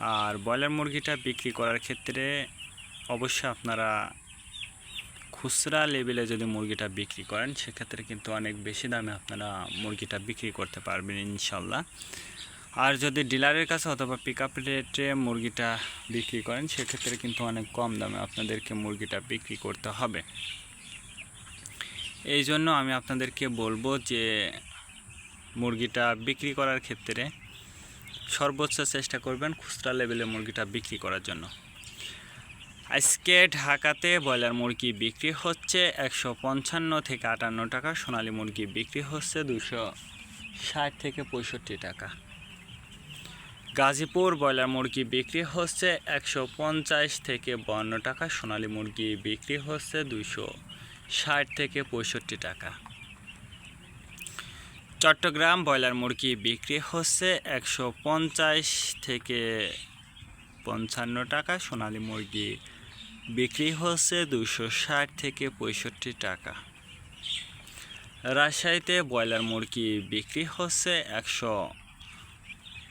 আর broiler মুরগিটা বিক্রি করার ক্ষেত্রে অবশ্যই আপনারা খুচরা লেভেলে যদি মুরগিটা বিক্রি করেন, সেক্ষেত্রে কিন্তু অনেক বেশি দামে আপনারা মুরগিটা বিক্রি করতে পারবেন ইনশাল্লাহ। আর যদি ডিলারের কাছে অথবা পিক আপ রেটে মুরগিটা বিক্রি করেন, সেক্ষেত্রে কিন্তু অনেক কম দামে আপনাদেরকে মুরগিটা বিক্রি করতে হবে। এই জন্য আমি আপনাদেরকে বলব যে মুরগিটা বিক্রি করার ক্ষেত্রে সর্বোচ্চ চেষ্টা করবেন খুচরা লেভেলে মুরগিটা বিক্রি করার জন্য। আজকে ঢাকাতে ব্রয়লার মুরগি বিক্রি হচ্ছে একশো পঞ্চান্ন থেকে আটান্ন টাকা, সোনালী মুরগি বিক্রি হচ্ছে দুশো ষাট থেকে পঁয়ষট্টি টাকা। গাজীপুর ব্রয়লার মুরগি বিক্রি হচ্ছে একশো পঞ্চাশ থেকে বান্ন টাকা, সোনালী মুরগি বিক্রি হচ্ছে দুশো ষাট থেকে পঁয়ষট্টি টাকা। চট্টগ্রাম ব্রয়লার মুরগি বিক্রি হচ্ছে একশো পঞ্চাশ থেকে পঞ্চান্ন টাকা। সোনালী মুরগি বিক্রি হচ্ছে দুশো ষাট থেকে পঁয়ষট্টি টাকা। রাজশাহীতে ব্রয়লার মুরগি বিক্রি হচ্ছে একশো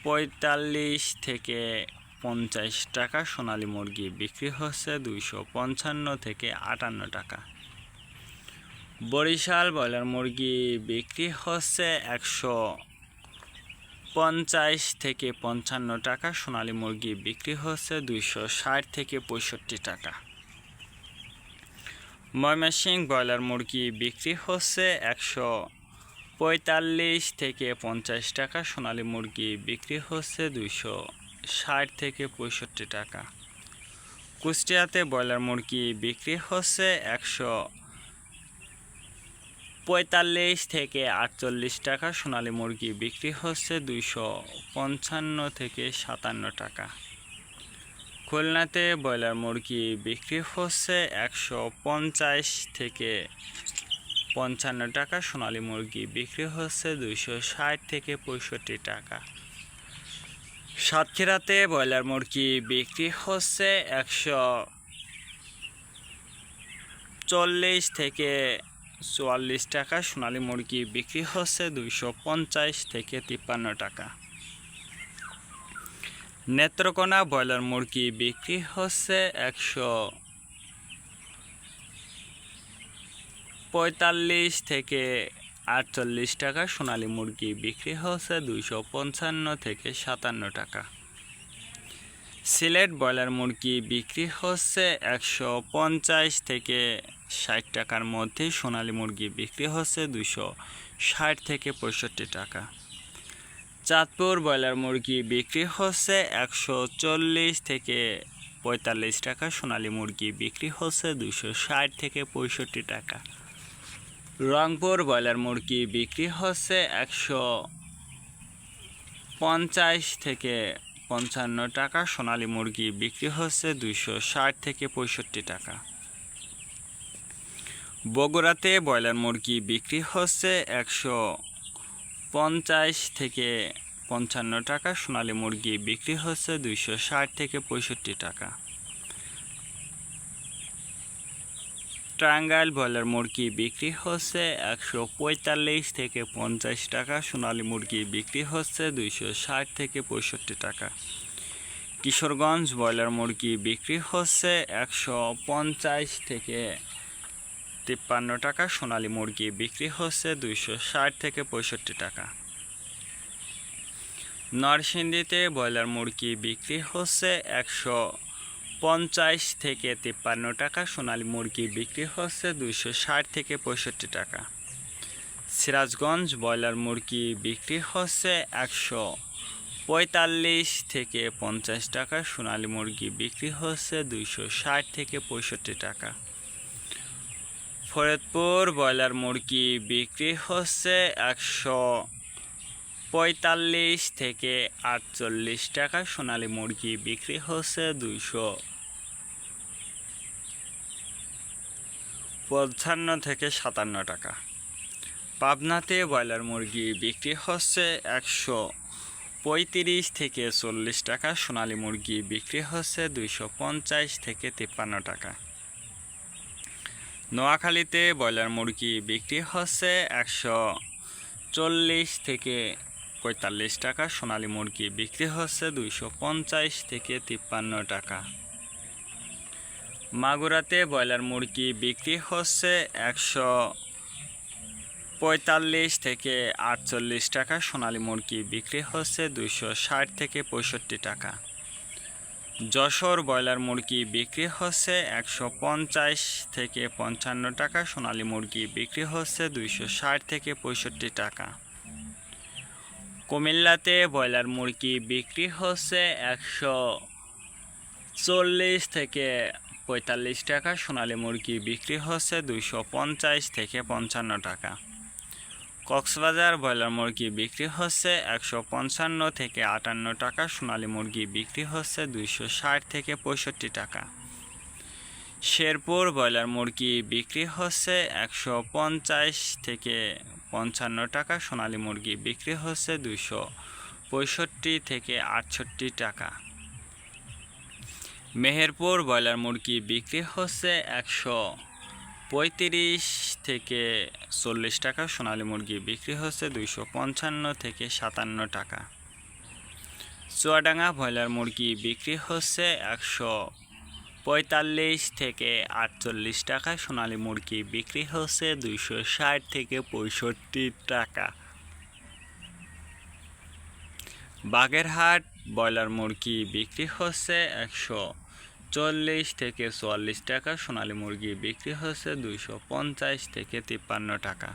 পঁয়তাল্লিশ থেকে পঞ্চাশ টাকা। সোনালী মুরগি বিক্রি হচ্ছে দুইশো পঞ্চান্ন থেকে আটান্ন টাকা। বরিশাল ব্রয়লার মুরগি বিক্রি হচ্ছে একশো পঞ্চাশ থেকে পঞ্চান্ন টাকা, সোনালী মুরগি বিক্রি হচ্ছে দুইশো ষাট থেকে পঁয়ষট্টি টাকা। ময়মনসিংহ ব্রয়লার মুরগি বিক্রি হচ্ছে একশো পঁয়তাল্লিশ থেকে পঞ্চাশ টাকা, সোনালী মুরগি বিক্রি হচ্ছে দুইশো ষাট থেকে পঁয়ষট্টি টাকা। কুষ্টিয়াতে ব্রয়লার মুরগি বিক্রি হচ্ছে একশো পঁয়তাল্লিশ থেকে আটচল্লিশ টাকা সোনালী মুরগি বিক্রি হচ্ছে দুইশো পঞ্চান্ন থেকে সাতান্ন টাকা। খুলনাতে ব্রয়লার মুরগি বিক্রি হচ্ছে একশো পঞ্চাশ থেকে পঞ্চান্ন টাকা, সোনালী মুরগি বিক্রি হচ্ছে দুইশো ষাট থেকে পঁয়ষট্টি টাকা। সাতক্ষীরাতে ব্রয়লার মুরগি বিক্রি হচ্ছে একশো চল্লিশ থেকে চুয়াল্লিশ টাকা সোনালী মুরগি বিক্রি হচ্ছে দুইশো পঞ্চাশ থেকে তিপ্পান্ন টাকা। নেত্রকোনা ব্রয়লার মুরগি বিক্রি হচ্ছে একশো পঁয়তাল্লিশ থেকে আটচল্লিশ টাকা, সোনালী মুরগি বিক্রি হচ্ছে দুইশো পঞ্চান্ন থেকে সাতান্ন টাকা। সিলেট ব্রয়লার মুরগি বিক্রি হচ্ছে একশো পঞ্চাশ থেকে ষাট টাকার মধ্যে সোনালী মুরগি বিক্রি হচ্ছে দুশো ষাট থেকে পঁয়ষট্টি টাকা। চাঁদপুর ব্রয়লার মুরগি বিক্রি হচ্ছে একশো চল্লিশ থেকে পঁয়তাল্লিশ টাকা, সোনালী মুরগি বিক্রি হচ্ছে দুশো ষাট থেকে পঁয়ষট্টি টাকা। রংপুর ব্রয়লার মুরগি বিক্রি হচ্ছে একশো পঞ্চাশ থেকে পঞ্চান্ন টাকা, সোনালী মুরগি বিক্রি হচ্ছে দুশো ষাট থেকে পঁয়ষট্টি টাকা। বগুড়াতে ব্রয়লার মুরগি বিক্রি হচ্ছে একশো পঞ্চাশ থেকে পঞ্চান্ন টাকা। সোনালী মুরগি বিক্রি হচ্ছে দুইশো ষাট থেকে পঁয়ষট্টি টাকা। টাঙ্গাইল ব্রয়লার মুরগি বিক্রি হচ্ছে একশো পঁয়তাল্লিশ থেকে পঞ্চাশ টাকা। সোনালী মুরগি বিক্রি হচ্ছে দুইশো ষাট থেকে পঁয়ষট্টি টাকা। কিশোরগঞ্জ ব্রয়লার মুরগি বিক্রি হচ্ছে একশো পঞ্চাশ থেকে তিপ্পান্ন টাকা সোনালী মুরগি বিক্রি হচ্ছে দুইশো ষাট থেকে পঁয়ষট্টি টাকা। নরসিংদীতে ব্রয়লার মুরগি বিক্রি হচ্ছে একশো পঞ্চাশ থেকে তিপ্পান্ন টাকা, সোনালী মুরগি বিক্রি হচ্ছে দুইশো ষাট থেকে পঁয়ষট্টি টাকা। সিরাজগঞ্জ ব্রয়লার মুরগি বিক্রি হচ্ছে একশো পঁয়তাল্লিশ থেকে পঞ্চাশ টাকা, সোনালী মুরগি বিক্রি হচ্ছে দুইশো ষাট থেকে পঁয়ষট্টি টাকা। ফরিদপুর, ব্রয়লার মুরগি বিক্রি হচ্ছে একশো পঁয়তাল্লিশ থেকে আটচল্লিশ টাকা, সোনালি মুরগি বিক্রি হচ্ছে দুইশো পঞ্চান্ন থেকে সাতান্ন টাকা। পাবনাতে ব্রয়লার মুরগি বিক্রি হচ্ছে একশো পঁয়ত্রিশ থেকে চল্লিশ টাকা, সোনালি মুরগি বিক্রি হচ্ছে দুইশো পঞ্চাশ থেকে তিপ্পান্ন টাকা। নোয়াখালীতে ব্রয়লার মুরগি বিক্রি হচ্ছে একশো চল্লিশ থেকে পঁয়তাল্লিশ টাকা, সোনালী মুরগি বিক্রি হচ্ছে দুইশো পঞ্চাশ থেকে তিপ্পান্ন টাকা। মাগুরাতে ব্রয়লার মুরগি বিক্রি হচ্ছে একশো পঁয়তাল্লিশ থেকে আটচল্লিশ টাকা, সোনালী মুরগি বিক্রি হচ্ছে দুইশো ষাট থেকে পঁয়ষট্টি টাকা। যশোর ব্রয়লার মুরগি বিক্রি হচ্ছে একশো পঞ্চাশ থেকে পঞ্চান্ন টাকা, সোনালী মুরগি বিক্রি হচ্ছে দুইশো ষাট থেকে পঁয়ষট্টি টাকা। কুমিল্লাতে ব্রয়লার মুরগি বিক্রি হচ্ছে একশো চল্লিশ থেকে পঁয়তাল্লিশ টাকা, সোনালী মুরগি বিক্রি হচ্ছে দুইশো পঞ্চাশ থেকে পঞ্চান্ন টাকা। কক্সবাজার ব্রয়লার মুরগি বিক্রি হচ্ছে একশো পঞ্চান্ন থেকে আটান্ন টাকা, সোনালী মুরগি বিক্রি হচ্ছে দুইশো ষাট থেকে পঁয়ষট্টি টাকা। শেরপুর ব্রয়লার মুরগি বিক্রি হচ্ছে একশো পঞ্চাশ থেকে পঞ্চান্ন টাকা, সোনালী মুরগি বিক্রি হচ্ছে দুইশো পঁয়ষট্টি থেকে আটষট্টি টাকা। মেহেরপুর ব্রয়লার মুরগি বিক্রি হচ্ছে একশো পঁয়ত্রিশ থেকে চল্লিশ টাকা সোনালী মুরগি বিক্রি হচ্ছে দুইশো পঞ্চান্ন থেকে সাতান্ন টাকা। চুয়াডাঙ্গা ব্রয়লার মুরগি বিক্রি হচ্ছে একশো পঁয়তাল্লিশ থেকে আটচল্লিশ টাকা, সোনালী মুরগি বিক্রি হচ্ছে দুইশো ষাট থেকে পঁয়ষট্টি টাকা। বাগেরহাট ব্রয়লার মুরগি বিক্রি হচ্ছে একশো চল্লিশ থেকে চুয়াল্লিশ টাকা সোনালী মুরগি বিক্রি হচ্ছে দুইশো পঞ্চাশ থেকে তিপ্পান্ন টাকা।